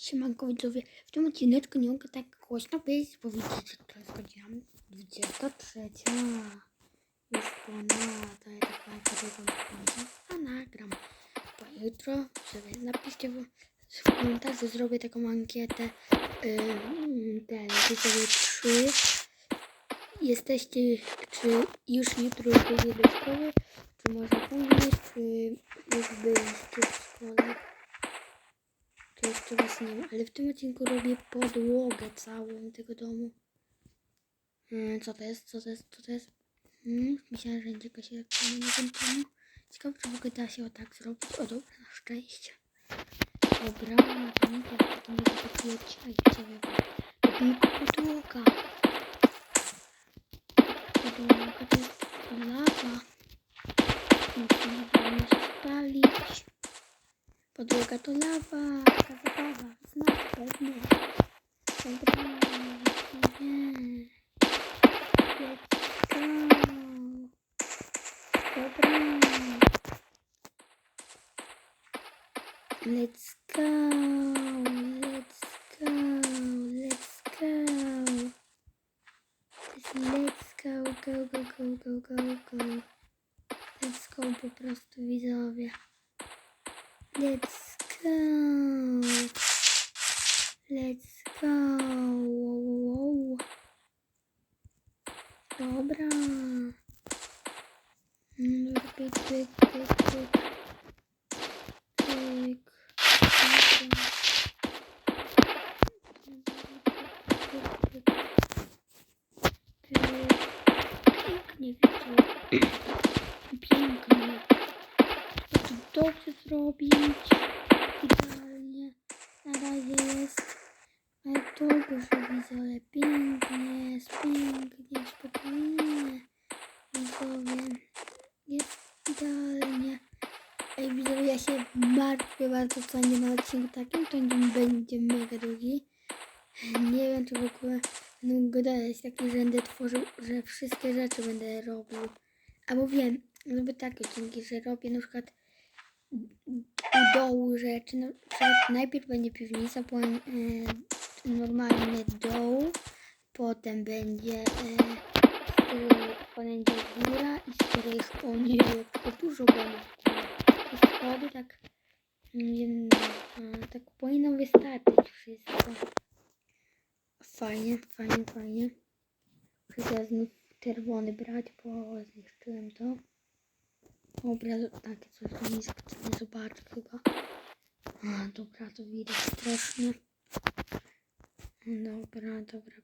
Siemanko widzowie, w tym odcineczku nie mogę tak głośno powiedzieć, bo widzicie, to jest godzina 23. Już ponad, a ja tak nagrywam a nagram. Bo jutro sobie napiszcie w, w komentarzu, zrobię taką ankietę. Yy, ten, widzowie 3. Jesteście, czy już jutro idziecie do szkoły, czy może później, czy już byliście w jeszcze nie ale w tym odcinku robię podłogę całą tego domu. Mm, co to jest? Co to jest? Co to jest? Hmm, myślałem, że będzie jakaś reklama na tym domu. Ciekawe, czy w ogóle da się o tak zrobić. O dobra, na szczęście. Dobra, to nie wiem, takim razie taki odcinek sobie robimy podłoga. Podłoga to jest lawa. Musimy się spalić. Podłoga to lawa, taka zabawa, znasz pewnie. Go. Dobra. Let's go, let's go, let's go. Let's go, go, go, go, go, go, go. Let's go po prostu widzowie. Let's go. Let's go. Wow, wow. Dobra. Mm, Pyk, pyk, pyk, pyk. Pyk. Pięknie widzę. Pięknie. To dobrze zrobić. Idealnie. Na razie jest. Ale dobrze widzę. Pięknie jest. Pięknie. Spokojnie. Widzowie. Jest idealnie. Ej, widzowie, ja się martwię bardzo, co nie na odcinku takim. To nie będzie mega długi. Nie wiem, czy w ogóle będę gadać takie, że będę tworzył, że wszystkie rzeczy będę robił. Albo wiem, robię takie odcinki, że robię na przykład u dołu rzeczy. Najpierw będzie piwnica, potem e, normalnie dół, potem będzie e, będzie góra i z której jest o nie, tylko dużo będzie I schody tak, nie, e, tak powinno wystarczyć wszystko. Fajnie, fajnie, fajnie. Muszę znów czerwony brać, bo zniszczyłem to. Dobra, takie coś nie nie zobaczę chyba. A, dobra, to widać strasznie. Dobra, dobra.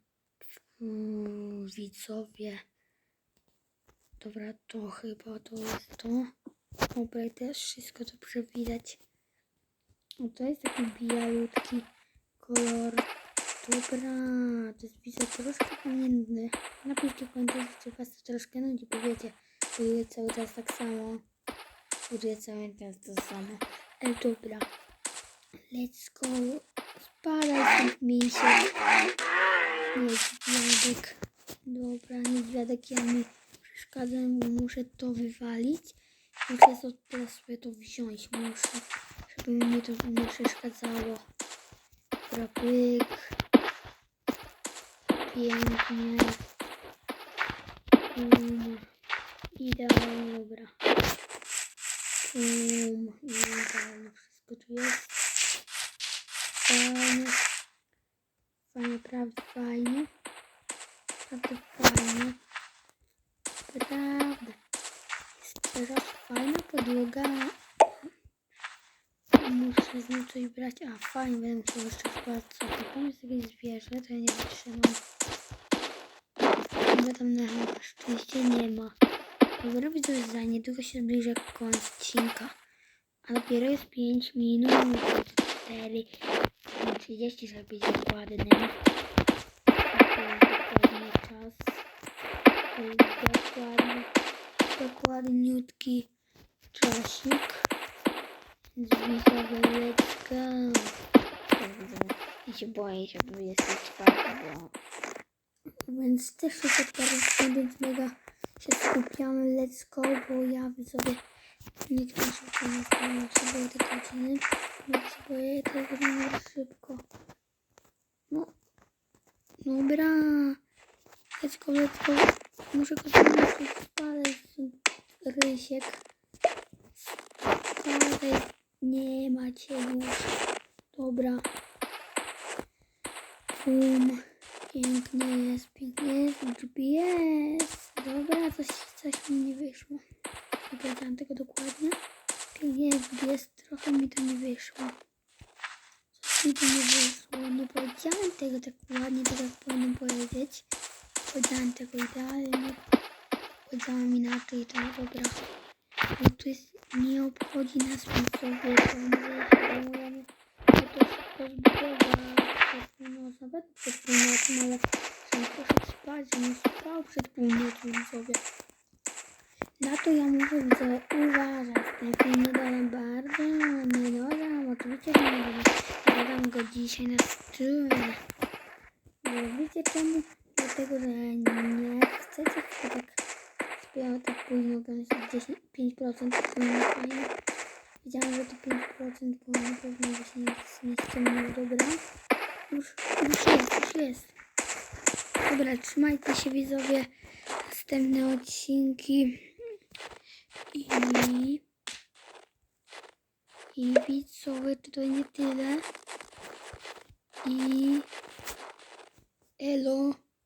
Widzowie. Dobra, to chyba to jest to. Dobra, też wszystko dobrze widać. O, to jest taki białutki kolor. Dobra, to jest widzę troszkę kamienny. Napiszcie w komentarzu, czy was to troszkę nudzi, bo buduję cały czas tak samo. Buduję cały czas to samo. Ale dobra. Let's go. Spadaj stąd misie. Niedźwiadek. Dobra, niedźwiadek ja mi przeszkadza, bo muszę to wywalić. Muszę teraz sobie to wziąć. Muszę, żeby mi to nie przeszkadzało. Dobra, pyk. Pięknie. Um, idealnie, dobra. Um, idealnie wszystko tu jest. Fajnie. Fajnie, prawda, fajnie. Prawda, fajnie. Prawda. Jest teraz fajna podłoga. Muszę z nim coś brać. A, fajnie, będę musiał jeszcze wkładać co. Tam jest jakieś zwierzę, to ja nie wytrzymam. Chyba tam na szczęście nie ma. Widzę, że za niedługo się zbliża koniec odcinka. A dopiero jest 5 minut, 4, 30, żeby być dokładnym. Dokładny czas. Dokładny, dokładniutki czasik. Widzowie, let's go. Ja się boję, żeby jest czwarty, bo... Więc też się teraz więc mega się skupiamy, let's go, bo ja sobie nigdy szybko nie znam, potrzebuję tej godziny, potrzebuję tej godziny szybko. No, no dobra, let's go, let's go, muszę go zmienić, spadać rysiek. Spadaj, nie macie już, dobra. Bum, pięknie jest, pięknie jest, GPS. Dobra, coś, coś mi nie wyszło. Nie powiedziałam tego dokładnie. Pięknie jest trochę mi to nie wyszło. Coś mi to nie wyszło. Nie powiedziałem tego tak ładnie, tak jak powinienem powiedzieć. Powiedziałem tego idealnie. Powiedziałam inaczej, to dobra. Bo to jest, nie obchodzi nas widzowie, to zajmujemy. To szybko zbudowa przed północą, nawet przed północą, ale żebym poszedł spać, żebym spał przed północą widzowie. Na to ja muszę widzowie uważać. Ten film nie dodam bardzo, nie dodam, oczywiście, nie. Nie dodam go dzisiaj na streamie. Bo wiecie czemu? Dlatego, że nie chcecie tak śpiewać tak późno, 10, 5% późno fajnie. Wiedziałam, że to 5%, bo na pewno się nie ściągnęło. Dobra. Już, już jest, już jest. Dobra, trzymajcie się widzowie. Następne odcinki. I... I widzowie, to nie tyle. I... Elo.